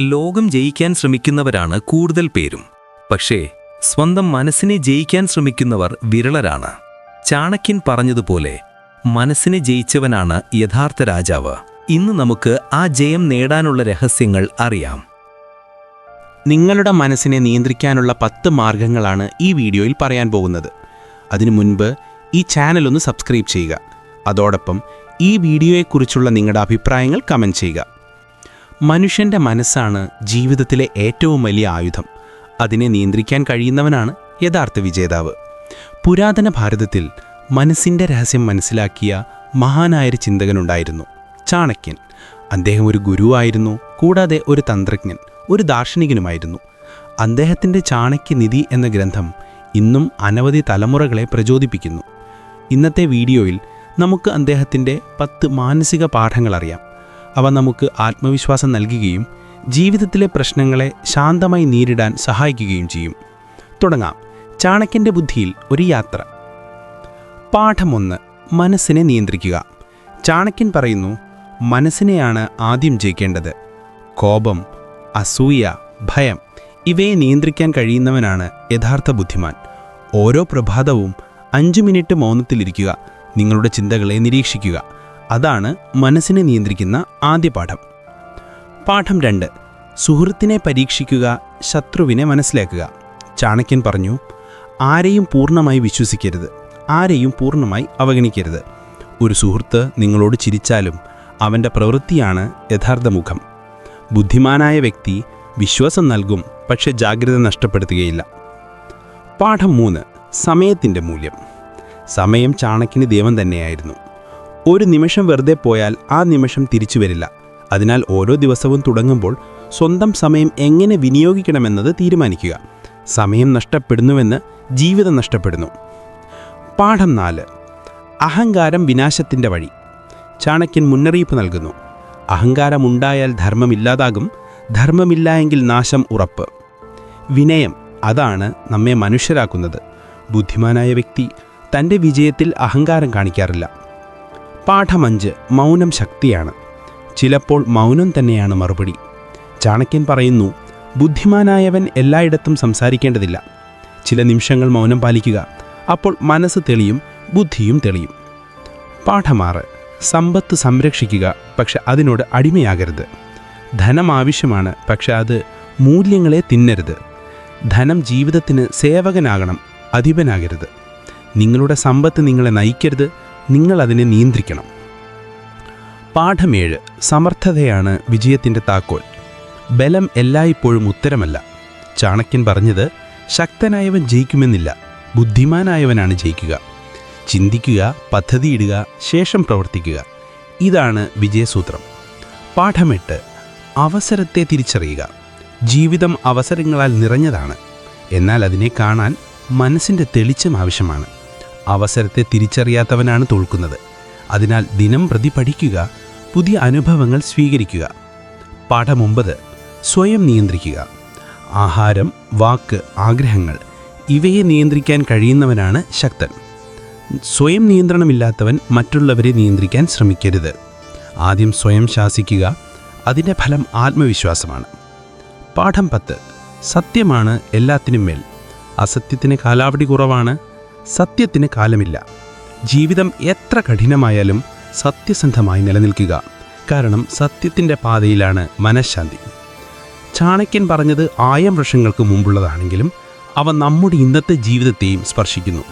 ലോകം ജയിക്കാൻ ശ്രമിക്കുന്നവരാണ് കൂടുതൽ പേരും. പക്ഷേ സ്വന്തം മനസ്സിനെ ജയിക്കാൻ ശ്രമിക്കുന്നവർ വിരളരാണ്. ചാണക്യൻ പറഞ്ഞതുപോലെ മനസ്സിനെ ജയിച്ചവനാണ് യഥാർത്ഥ രാജാവ്. ഇന്ന് നമുക്ക് ആ ജയം നേടാനുള്ള രഹസ്യങ്ങൾ അറിയാം. നിങ്ങളുടെ മനസ്സിനെ നിയന്ത്രിക്കാനുള്ള പത്ത് മാർഗങ്ങളാണ് ഈ വീഡിയോയിൽ പറയാൻ പോകുന്നത്. അതിനു മുൻപ് ഈ ചാനൽ ഒന്ന് സബ്സ്ക്രൈബ് ചെയ്യുക. അതോടൊപ്പം ഈ വീഡിയോയെക്കുറിച്ചുള്ള നിങ്ങളുടെ അഭിപ്രായങ്ങൾ കമന്റ് ചെയ്യുക. മനുഷ്യന്റെ മനസ്സാണ് ജീവിതത്തിലെ ഏറ്റവും വലിയ ആയുധം. അതിനെ നിയന്ത്രിക്കാൻ കഴിയുന്നവനാണ് യഥാർത്ഥ വിജേതാവ്. പുരാതന ഭാരതത്തിൽ മനസ്സിന്റെ രഹസ്യം മനസ്സിലാക്കിയ മഹാനായൊരു ചിന്തകനുണ്ടായിരുന്നു ചാണക്യൻ. അദ്ദേഹം ഒരു ഗുരുവായിരുന്നു കൂടാതെ ഒരു തന്ത്രജ്ഞൻ ഒരു ദാർശനികനുമായിരുന്നു. അദ്ദേഹത്തിന്റെ ചാണക്യനിധി എന്ന ഗ്രന്ഥം ഇന്നും അനവധി തലമുറകളെ പ്രചോദിപ്പിക്കുന്നു. ഇന്നത്തെ വീഡിയോയിൽ നമുക്ക് അദ്ദേഹത്തിന്റെ പത്ത് മാനസിക പാഠങ്ങൾ അറിയാം. അവ നമുക്ക് ആത്മവിശ്വാസം നൽകുകയും ജീവിതത്തിലെ പ്രശ്നങ്ങളെ ശാന്തമായി നേരിടാൻ സഹായിക്കുകയും ചെയ്യും. തുടങ്ങാം. ചാണക്യന്റെ ബുദ്ധിയിൽ ഒരു യാത്ര. പാഠമൊന്ന്. മനസ്സിനെ നിയന്ത്രിക്കുക. ചാണക്യൻ പറയുന്നു മനസ്സിനെയാണ് ആദ്യം ജയിക്കേണ്ടത്. കോപം അസൂയ ഭയം ഇവയെ നിയന്ത്രിക്കാൻ കഴിയുന്നവനാണ് യഥാർത്ഥ ബുദ്ധിമാൻ. ഓരോ പ്രഭാതവും അഞ്ചു മിനിറ്റ് മൗനത്തിലിരിക്കുക. നിങ്ങളുടെ ചിന്തകളെ നിരീക്ഷിക്കുക. അതാണ് മനസ്സിനെ നിയന്ത്രിക്കുന്ന ആദ്യ പാഠം. പാഠം രണ്ട്. സുഹൃത്തിനെ പരീക്ഷിക്കുക ശത്രുവിനെ മനസ്സിലാക്കുക. ചാണക്യൻ പറഞ്ഞു ആരെയും പൂർണമായി വിശ്വസിക്കരുത്. ആരെയും പൂർണമായി അവഗണിക്കരുത്. ഒരു സുഹൃത്ത് നിങ്ങളോട് ചിരിച്ചാലും അവന്റെ പ്രവൃത്തിയാണ് യഥാർത്ഥ മുഖം. ബുദ്ധിമാനായ വ്യക്തി വിശ്വാസം നൽകും പക്ഷെ ജാഗ്രത നഷ്ടപ്പെടുത്തുകയില്ല. പാഠം മൂന്ന്. സമയത്തിന്റെ മൂല്യം. സമയം ചാണക്കിന് ദൈവം തന്നെയായിരുന്നു. ഒരു നിമിഷം വെറുതെ പോയാൽ ആ നിമിഷം തിരിച്ചു വരില്ല. അതിനാൽ ഓരോ ദിവസവും തുടങ്ങുമ്പോൾ സ്വന്തം സമയം എങ്ങനെ വിനിയോഗിക്കണമെന്നത് തീരുമാനിക്കുക. സമയം നഷ്ടപ്പെടുന്നുവെന്ന് ജീവിതം നഷ്ടപ്പെടുന്നു. പാഠം നാല്. അഹങ്കാരം വിനാശത്തിന്റെ വഴി. ചാണക്യൻ മുന്നറിയിപ്പ് നൽകുന്നു. അഹങ്കാരമുണ്ടായാൽ ധർമ്മമില്ലാതാകും ധർമ്മമില്ല എങ്കിൽ നാശം ഉറപ്പ്. വിനയം. അതാണ് നമ്മെ മനുഷ്യരാക്കുന്നത്. ബുദ്ധിമാനായ വ്യക്തി തന്റെ വിജയത്തിൽ അഹങ്കാരം കാണിക്കാറില്ല. പാഠം അഞ്ച് മൗനം ശക്തിയാണ്. ചിലപ്പോൾ മൗനം തന്നെയാണ് മറുപടി. ചാണക്യൻ പറയുന്നു ബുദ്ധിമാനായവൻ എല്ലായിടത്തും സംസാരിക്കേണ്ടതില്ല. ചില നിമിഷങ്ങൾ മൗനം പാലിക്കുക അപ്പോൾ മനസ്സ് തെളിയും ബുദ്ധിയും തെളിയും. പാഠമാറ് സമ്പത്ത് സംരക്ഷിക്കുക പക്ഷെ അതിനോട് അടിമയാകരുത്. ധനം ആവശ്യമാണ് പക്ഷെ അത് മൂല്യങ്ങളെ തിന്നരുത്. ധനം ജീവിതത്തിന് സേവകനാകണം അധിപനാകരുത്. നിങ്ങളുടെ സമ്പത്ത് നിങ്ങളെ നയിക്കരുത് നിങ്ങൾ അതിനെ നിയന്ത്രിക്കണം. പാഠമേഴ്. സമർത്ഥതയാണ് വിജയത്തിന്റെ താക്കോൽ. ബലം എല്ലായ്പ്പോഴും ഉത്തരമല്ല. ചാണക്യൻ പറഞ്ഞത് ശക്തനായവൻ ജയിക്കുമെന്നില്ല ബുദ്ധിമാനായവനാണ് ജയിക്കുക. ചിന്തിക്കുക പദ്ധതിയിടുക ശേഷം പ്രവർത്തിക്കുക. ഇതാണ് വിജയസൂത്രം. പാഠമെട്ട്. അവസരത്തെ തിരിച്ചറിയുക. ജീവിതം അവസരങ്ങളാൽ നിറഞ്ഞതാണ്. എന്നാൽ അതിനെ കാണാൻ മനസ്സിന്റെ തെളിച്ചം ആവശ്യമാണ്. അവസരത്തെ തിരിച്ചറിയാത്തവനാണ് തോൽക്കുന്നത്. അതിനാൽ ദിനം പ്രതി പഠിക്കുക പുതിയ അനുഭവങ്ങൾ സ്വീകരിക്കുക. പാഠമൊമ്പത് സ്വയം നിയന്ത്രിക്കുക. ആഹാരം വാക്ക് ആഗ്രഹങ്ങൾ ഇവയെ നിയന്ത്രിക്കാൻ കഴിയുന്നവനാണ് ശക്തൻ. സ്വയം നിയന്ത്രണമില്ലാത്തവൻ മറ്റുള്ളവരെ നിയന്ത്രിക്കാൻ ശ്രമിക്കരുത്. ആദ്യം സ്വയം ശാസിക്കുക അതിന്റെ ഫലം ആത്മവിശ്വാസമാണ്. പാഠം പത്ത് സത്യമാണ് എല്ലാത്തിനും മേൽ. അസത്യത്തിന് കാലാവധി കുറവാണ്. സത്യത്തിന് കാലമില്ല. ജീവിതം എത്ര കഠിനമായാലും സത്യസന്ധമായി നിലനിൽക്കുക. കാരണം സത്യത്തിന്റെ പാതയിലാണ് മനഃശാന്തി. ചാണക്യൻ പറഞ്ഞത് ആയം വർഷങ്ങൾക്ക് മുമ്പുള്ളതാണെങ്കിലും അവ നമ്മുടെ ഇന്നത്തെ ജീവിതത്തെയും സ്പർശിക്കുന്നു.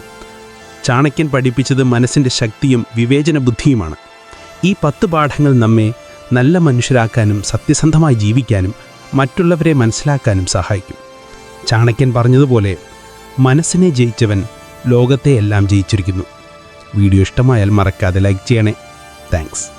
ചാണക്യൻ പഠിപ്പിച്ചത് മനസ്സിന്റെ ശക്തിയും വിവേചന ബുദ്ധിയുമാണ്. ഈ പത്ത് പാഠങ്ങൾ നമ്മെ നല്ല മനുഷ്യരാക്കാനും സത്യസന്ധമായി ജീവിക്കാനും മറ്റുള്ളവരെ മനസ്സിലാക്കാനും സഹായിക്കും. ചാണക്യൻ പറഞ്ഞതുപോലെ മനസ്സിനെ ജയിച്ചവൻ ലോകത്തെ എല്ലാം ജയിച്ചിരിക്കുന്നു. വീഡിയോ ഇഷ്ടമായാൽ മറക്കാതെ ലൈക്ക് ചെയ്യണേ. താങ്ക്സ്.